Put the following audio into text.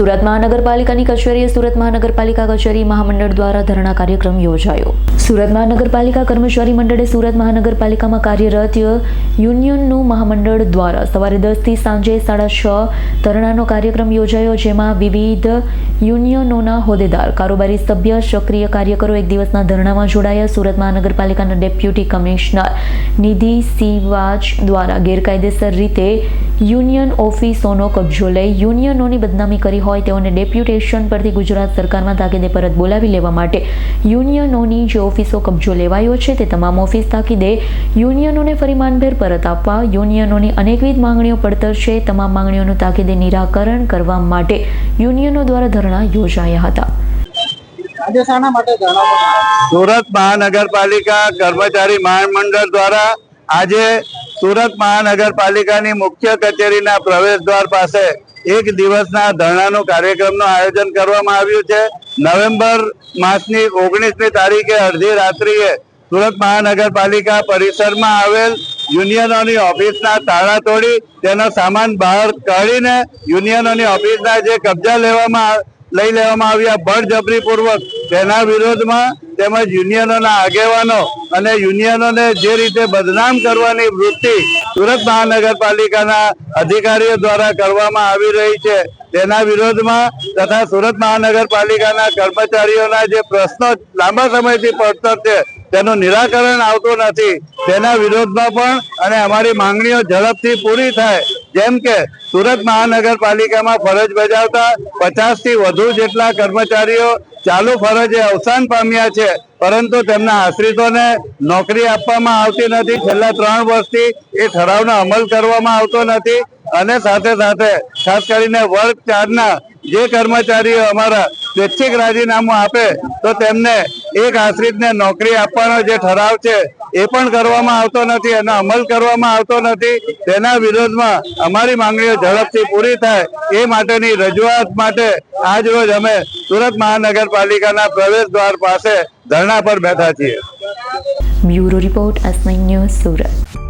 સુરત મહાનગરપાલિકાની કચેરીએ સુરત મહાનગરપાલિકા કચેરી મહામંડળ દ્વારા ધરણા કાર્યક્રમ યોજાયો. સુરત મહાનગરપાલિકા કર્મચારી મંડળે સુરત મહાનગરપાલિકામાં કાર્યરત યુનિયનનું મહામંડળ દ્વારા સવારે દસથી સાંજે સાડા છ ધરણાનો કાર્યક્રમ યોજાયો, જેમાં વિવિધ યુનિયનોના હોદ્દેદાર, કારોબારી સભ્ય, સક્રિય કાર્યકરો એક દિવસના ધરણામાં જોડાયા. સુરત મહાનગરપાલિકાના ડેપ્યુટી કમિશનર નિધિ સિવાજ દ્વારા ગેરકાયદેસર રીતે યુનિયન ઓફિસોનો કબજો લઈ યુનિયનોની બદનામી કરી હોય તેઓને ડેપ્યુટેશન પરથી ગુજરાત સરકારમાં તાકીદે પરત બોલાવી લેવા માટે યુનિયનોની જે ઓફિસો કબજો લેવાયો છે તે તમામ ઓફિસ તાકીદે યુનિયનોને ફરી માનભેર પરત આપવા યુનિયનોની અનેકવિધ માંગણીઓ પડતર છે. તમામ માંગણીઓનું તાકીદે નિરાકરણ કરવા માટે યુનિયનો દ્વારા ધરણા યોજાયા હતા. સુરત મહાનગરપાલિકા કર્મચારી મહામંડળ દ્વારા આજે સુરત મહાનગરપાલિકાની મુખ્ય કચેરીના પ્રવેશ દ્વાર પાસે એક દિવસના ધરણાનું કાર્યક્રમનું આયોજન કરવામાં આવ્યું છે. નવેમ્બર માસની ઓગણીસમી તારીખે અડધી રાત્રિએ સુરત મહાનગરપાલિકા પરિસરમાં આવેલ યુનિયનોની ઓફિસના તાળા તોડી તેનો સામાન બહાર કાઢીને યુનિયનોની ઓફિસના જે કબજા લેવામાં લઈ લેવામાં આવ્યા. બળજબરીપૂર્વક તેના વિરોધમાં તેમજ યુનિયનોના આગેવાનો અને યુનિયનોને જે રીતે બદનામ કરવાની વૃત્તિ સુરત મહાનગરપાલિકાના અધિકારીઓ દ્વારા કરવામાં આવી રહી છે, તેના વિરોધમાં તથા સુરત મહાનગરપાલિકાના કર્મચારીઓના જે પ્રશ્નો લાંબા સમયથી પડતર છે, તેનું નિરાકરણ આવતું નથી. તેના વિરોધમાં પણ અને અમારી માંગણીઓ ઝડપથી પૂરી થાય જેમ કે સુરત મહાનગરપાલિકામાં ફરજ બજાવતા પચાસથી વધુ જેટલા કર્મચારીઓ ચાલુ ફરજે અવસાન પામ્યા છે, પરંતુ તેમના આશ્રિતોને નોકરી આપવામાં આવતી નથી. છેલ્લા ત્રણ વર્ષથી એ ઠરાવનો અમલ કરવામાં આવતો નથી અને સાથે સાથે ખાસ કરીને વર્ગ ચારના જે કર્મચારીઓ અમારા સ્વૈચ્છિક રાજીનામું આપે, તો તેમને એક આશ્રિતને નોકરી આપવાનો જે ઠરાવ છે, એ પણ કરવામાં આવતો નથી, એનો અમલ કરવામાં આવતો નથી. તેના વિરોધમાં અમારી માંગણીઓ ઝડપથી પૂરી થાય, એ માટેની રજૂઆત માટે આજ રોજ અમે સુરત મહાનગરપાલિકાના પ્રવેશ દ્વાર પાસે ધરણા પર બેઠા છીએ. Bureau report S news Surat.